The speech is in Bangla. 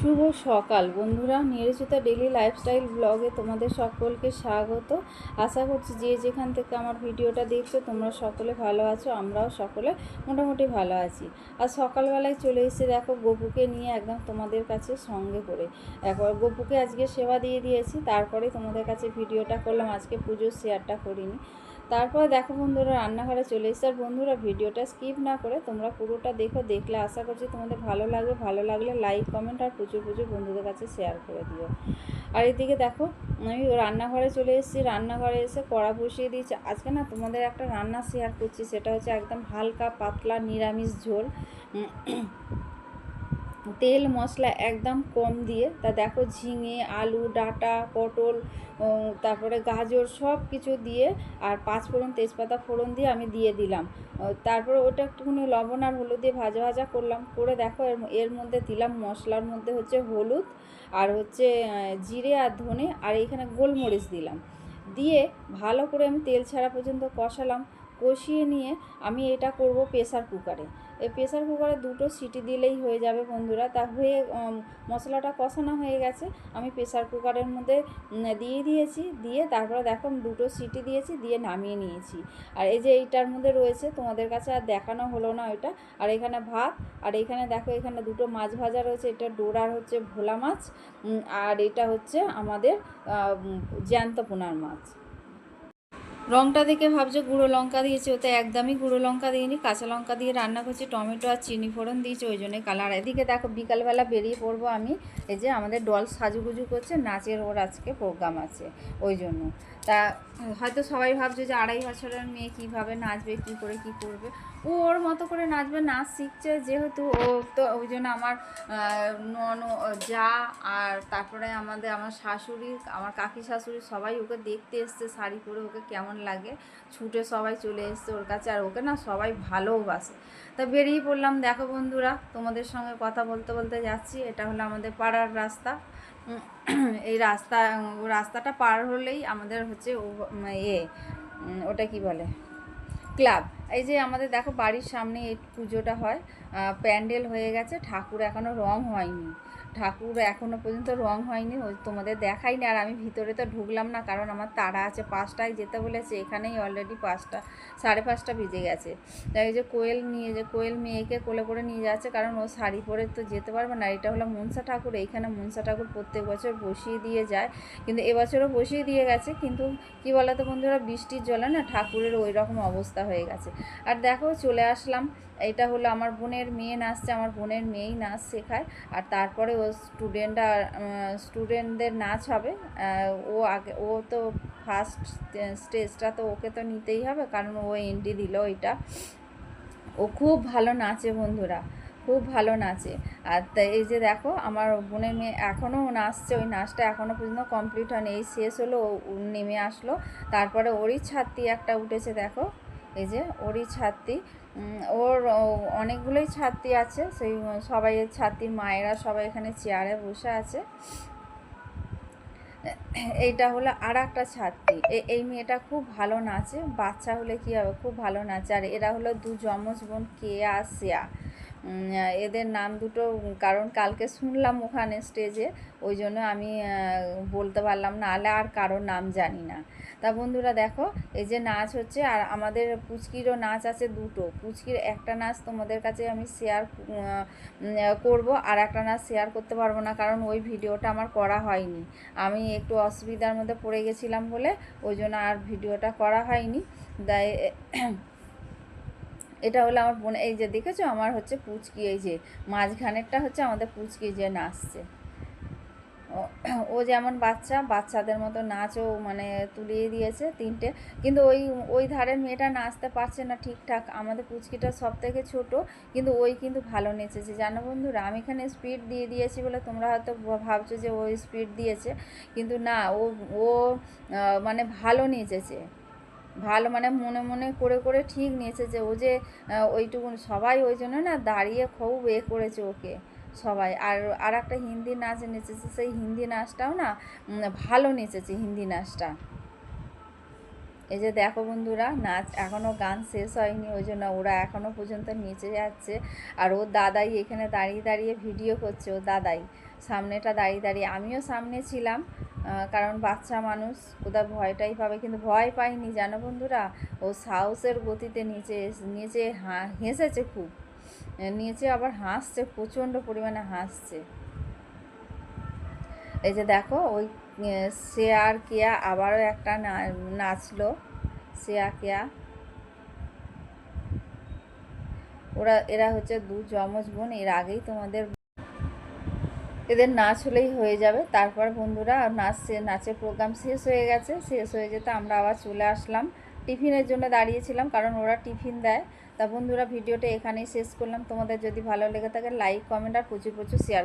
শুভ সকাল। বন্ধুরা নিরজিতা ডেলি লাইফস্টাইল ব্লগে তোমাদের সকলকে স্বাগত। আশা করছি যে যেখান থেকে আমার ভিডিওটা দেখছ, তোমরা সকলে ভালো আছো, আমরাও সকলে মোটামুটি ভালো আছি। আর সকালবেলায় চলে এসে দেখো গপুকে নিয়ে একদম তোমাদের কাছে সঙ্গে করে। একবার গপুকে আজকে সেবা দিয়ে দিয়েছি, তারপরে তোমাদের কাছে ভিডিওটা করলাম, আজকে পুজোর শেয়ারটা করিনি। তারপর দেখো বন্ধুরা, রান্নাঘরে চলে এসেছে। আর বন্ধুরা, ভিডিওটা স্কিপ না করে তোমরা পুরোটা দেখো, দেখলে আশা করছি তোমাদের ভালো লাগবে। ভালো লাগলে লাইক কমেন্ট আর প্রচুর প্রচুর বন্ধুদের কাছে শেয়ার করে দিও। আর এদিকে দেখো, আমি রান্নাঘরে চলে এসেছি। রান্নাঘরে এসে কড়া বসিয়ে দিয়েছি। আজকে না তোমাদের একটা রান্না শেয়ার করছি, সেটা হচ্ছে একদম হালকা, পাতলা নিরামিষ ঝোল। তেল মশলা একদম কম দিয়ে, তা দেখো ঝিঙে, আলু, ডাঁটা, পটল তারপরে গাজর সব কিছু দিয়ে আর পাঁচ ফোড়ন তেজপাতা ফোড়ন দিয়ে আমি দিয়ে দিলাম। তারপরে ওটা একটুখানি লবণ আর হলুদ দিয়ে ভাজা ভাজা করলাম, করে দেখো এর এর মধ্যে দিলাম মশলার মধ্যে হচ্ছে হলুদ আর হচ্ছে জিরে আর ধনে আর এখানে গোলমরিচ দিলাম। দিয়ে ভালো করে আমি তেল ছাড়া পর্যন্ত কষালাম, কষিয়ে নিয়ে আমি এটা করব প্রেসার কুকারে। এই প্রেসার কুকারে দুটো সিটি দিলেই হয়ে যাবে বন্ধুরা। তা হয়ে মশলাটা কষানো হয়ে গেছে। আমি প্রেসার কুকারের মধ্যে দিয়ে দিয়েছি। দিয়ে তারপরে দেখো দুটো সিটি দিয়েছি, দিয়ে নামিয়ে নিয়েছি। আর এই যে এইটার মধ্যে রয়েছে, তোমাদের কাছে আর দেখানো হলো না ওইটা আর এখানে ভাত, আর এখানে দেখো এখানে দুটো মাছ ভাজা রয়েছে। এটা ডোরার হচ্ছে ভোলা মাছ আর এটা হচ্ছে আমাদের জ্যান্ত পোনার মাছ। রংটা দেখে ভাবছ গুঁড়ো লঙ্কা দিয়েছি, ওতে একদমই গুঁড়ো লঙ্কা দিইনি, কাঁচা লঙ্কা দিয়ে রান্না করছি, টমেটো আর চিনি ফোড়ন দিয়েছি, ওই জন্যই কালার এদিকে দেখো, বিকালবেলা বেরিয়ে পড়ব আমি, এই যে আমাদের ডল সাজুগুজু করছে, নাচের ওর আজকে প্রোগ্রাম আছে, ওই জন্য। তা, হয়তো সবাই ভাবছে যে আড়াই বছরের মেয়ে কীভাবে নাচবে, কী করে, কী করবে? ও ওর মতো করে নাচবে, নাচ শিখছে, যেহেতু ও তো ওই জন্য আমার নন, যা আর তারপরে আমাদের, আমার শাশুড়ি, আমার কাকি শাশুড়ি সবাই ওকে দেখতে এসছে, শাড়ি পরে ওকে কেমন লাগে। ছুটে সবাই চলে এসছে ওর কাছে, আর ওকে না সবাই ভালোবাসে। তা বেরিয়ে পড়লাম, দেখো বন্ধুরা, তোমাদের সঙ্গে কথা বলতে বলতে যাচ্ছি। এটা হলো আমাদের পাড়ার রাস্তা। এই রাস্তা, রাস্তাটা পার হলেই আমাদের হচ্ছে ও- এ ওটা কি বলে? ক্লাব। এই যে আমাদের দেখো বাড়ির সামনে এই পুজোটা হয় প্যান্ডেল হয়ে গেছে, ঠাকুর এখনও রং হয়নি। ঠাকুর এখনও পর্যন্ত রং হয়নি, ওই তোমাদের দেখাইনি। আর আমি ভিতরে তো ঢুকলাম না, কারণ আমার তাড়া আছে। পাঁচটায় যেতে বলেছে, এখানেই অলরেডি পাঁচটা, সাড়ে পাঁচটা বেজে গেছে। তাই যে কোয়েল নিয়ে, যে কোয়েল মেয়েকে কোলে করে নিয়ে যাচ্ছে, কারণ ও শাড়ি পরে তো যেতে পারবে না। এটা হলো মনসা ঠাকুর, এইখানে মনসা ঠাকুর প্রত্যেক বছর বসিয়ে দিয়ে যায়। কিন্তু এবছরও বসিয়ে দিয়ে গেছে, কিন্তু কি বলতো বন্ধুরা, বৃষ্টির জলে না ঠাকুরের ওই রকম অবস্থা হয়ে গেছে। আর দেখো, চলে আসলাম। এটা হলো আমার বোনের মেয়ে নাচছে, আমার বোনের মেয়েই নাচ শেখায়। আর তারপরে স্টুডেন্টরা স্টুডেন্টদের নাচ হবে। ও আগে, ও তো ফার্স্ট স্টেজটা তো ওকে তো নিতেই হবে, কারণ ও এন্ট্রি দিল এটা ও খুব ভালো নাচে বন্ধুরা, খুব ভালো নাচে। আর এই যে দেখো, আমার বোনের মেয়ে এখনও নাচছে, ওই নাচটা এখনও পর্যন্ত কমপ্লিট হয়নি। এই শেষ হলো নেমে আসলো। তারপরে ওরই ছাত্রী একটা উঠেছে, দেখো। এই যে ওরই ছাত্রী ওর অনেকগুলোই ছাত্রী আছে, সেই সবাই ছাত্রীর মায়েরা সবাই এখানে চেয়ারে বসে আছে। এইটা হলো আর একটা ছাত্রী এই মেয়েটা খুব ভালো নাচে, বাচ্চা হলে কী হবে? খুব ভালো নাচে, আর এরা হলো দু যমজ বোন কেয়া আর এদের নাম দুটো কারণ কালকে শুনলাম ওখানে স্টেজে ওই জন্য আমি বলতে পারলাম না, আলে আর কারোর নাম জানি না। তা বন্ধুরা দেখো, এই যে নাচ হচ্ছে, আর আমাদের পুচকিরও নাচ আছে দুটো। পুচকির একটা নাচ তোমাদের কাছে আমি শেয়ার করব, আর একটা নাচ শেয়ার করতে পারব না, কারণ ওই ভিডিওটা আমার করা হয়নি। আমি একটু অসুবিধার মধ্যে পড়ে গেছিলাম বলে, ওই জন্য আর ভিডিওটা করা হয়নি। তাই এটা হলো আমার বোন, এই যে দেখেছ? আমার হচ্ছে পুচকি, এই যে মাঝখানেরটা হচ্ছে আমাদের পুচকি যে নাচছে। ও- ও যেমন বাচ্চা, বাচ্চাদের মতো নাচও মানে তুলিয়ে দিয়েছে তিনটে। কিন্তু ওই ওই ধারের মেয়েটা নাচতে পারছে না ঠিকঠাক। আমাদের পুচকিটা সব থেকে ছোটো, কিন্তু ওই কিন্তু ভালো নেচেছে। জানো বন্ধুরা, আমি এখানে স্পিড দিয়ে দিয়েছি বলে তোমরা হয়তো ভাবছ যে ওই স্পিড দিয়েছে। কিন্তু না, ও ও মানে ভালো নেচেছে। ভালো মানে মনে মনে করে করে ঠিক নিয়েছে যে ও যে ওইটুকু সবাই ওই জন্য না দাঁড়িয়ে খুব এ করেছে ওকে, সবাই। আর আর একটা হিন্দি নাচ নেচেছে, সেই হিন্দি নাচটাও না ভালো নেচেছে হিন্দি নাচটা। এই যে দেখো বন্ধুরা, নাচ এখনও গান শেষ হয়নি, ওই জন্য ওরা এখনও পর্যন্ত নিচে যাচ্ছে। আর ওর দাদাই এখানে দাঁড়িয়ে দাঁড়িয়ে ভিডিও করছে, ওর দাদাই। সামনেটা দাঁড়িয়ে দাঁড়িয়ে, আমিও সামনে ছিলাম কারণ বাচ্চা মানুষ কোথাও ভয়টাই পাবে কিন্তু ভয় পায়নি জানো বন্ধুরা? ও সাহসের গতিতে নিচে নিচে হেসেছে খুব। নিচে আবার হাসছে প্রচণ্ড পরিমাণে হাসছে। এই যে দেখো ওই আহ, শ্রেয়ার কেয়া আবারও একটা নাচলো। শ্রেয়া কেয়া। ওরা এরা হচ্ছে দু যমজ বোন এর আগেই তোমাদের এদের নাচ হলেই হয়ে যাবে। তারপর বন্ধুরা নাচ নাচের প্রোগ্রাম শেষ হয়ে গেছে। শেষ হয়ে যেতে আমরা আবার চলে আসলাম। টিফিনের জন্য দাঁড়িয়েছিলাম কারণ ওরা টিফিন দেয়। তা বন্ধুরা, ভিডিওটা এখানেই শেষ করলাম। তোমাদের যদি ভালো লেগে থাকে লাইক কমেন্ট আর প্রচুর প্রচুর শেয়ার